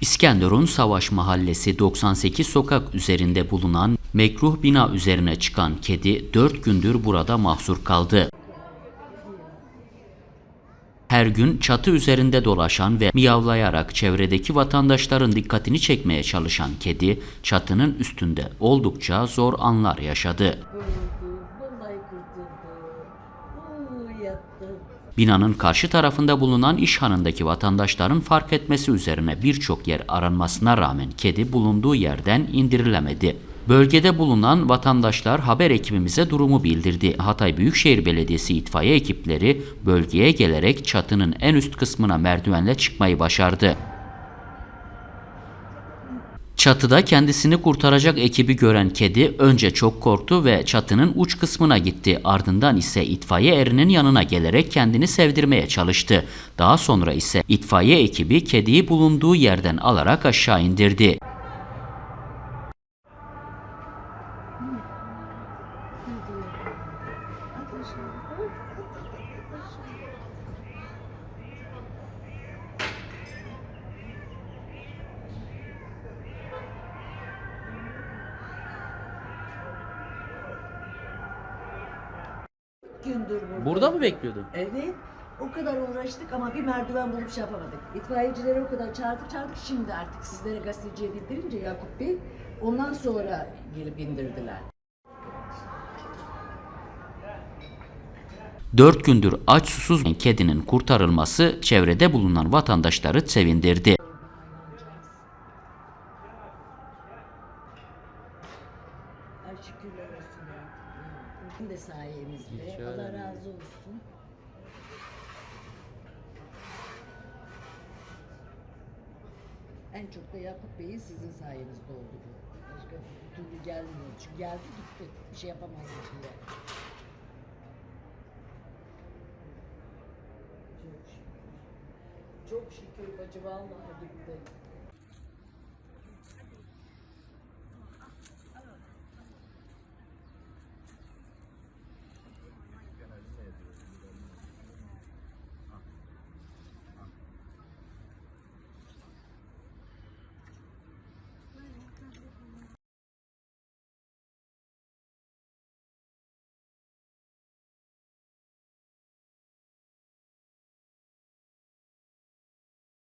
İskenderun Savaş Mahallesi 98 sokak üzerinde bulunan mekruh bina üzerine çıkan kedi 4 gündür burada mahsur kaldı. Her gün çatı üzerinde dolaşan ve miyavlayarak çevredeki vatandaşların dikkatini çekmeye çalışan kedi çatının üstünde oldukça zor anlar yaşadı. Binanın karşı tarafında bulunan işhanındaki vatandaşların fark etmesi üzerine birçok yer aranmasına rağmen kedi bulunduğu yerden indirilemedi. Bölgede bulunan vatandaşlar haber ekibimize durumu bildirdi. Hatay Büyükşehir Belediyesi itfaiye ekipleri bölgeye gelerek çatının en üst kısmına merdivenle çıkmayı başardı. Çatıda kendisini kurtaracak ekibi gören kedi önce çok korktu ve çatının uç kısmına gitti. Ardından ise itfaiye erinin yanına gelerek kendini sevdirmeye çalıştı. Daha sonra ise itfaiye ekibi kediyi bulunduğu yerden alarak aşağı indirdi. Gündür burada. Burada mı bekliyordun? Evet. O kadar uğraştık ama bir merdiven bulup şey yapamadık. İtfaiyecileri o kadar çağırdık çağırdık. Şimdi artık sizlere gazeteciye bildirince Yakup Bey ondan sonra gelip indirdiler. Dört gündür aç susuz kedinin kurtarılması çevrede bulunan vatandaşları sevindirdi. Ay şükürler olsun. Bugün de sayenizde. Allah razı olsun. En çok da Yakup Bey'in sizin sayenizde oldu bu. Başka türlü gelmiyor. Çünkü geldi gitti. Bir şey yapamazdı diye. Çok şükür. Çok şükür bacı vallahi gitti.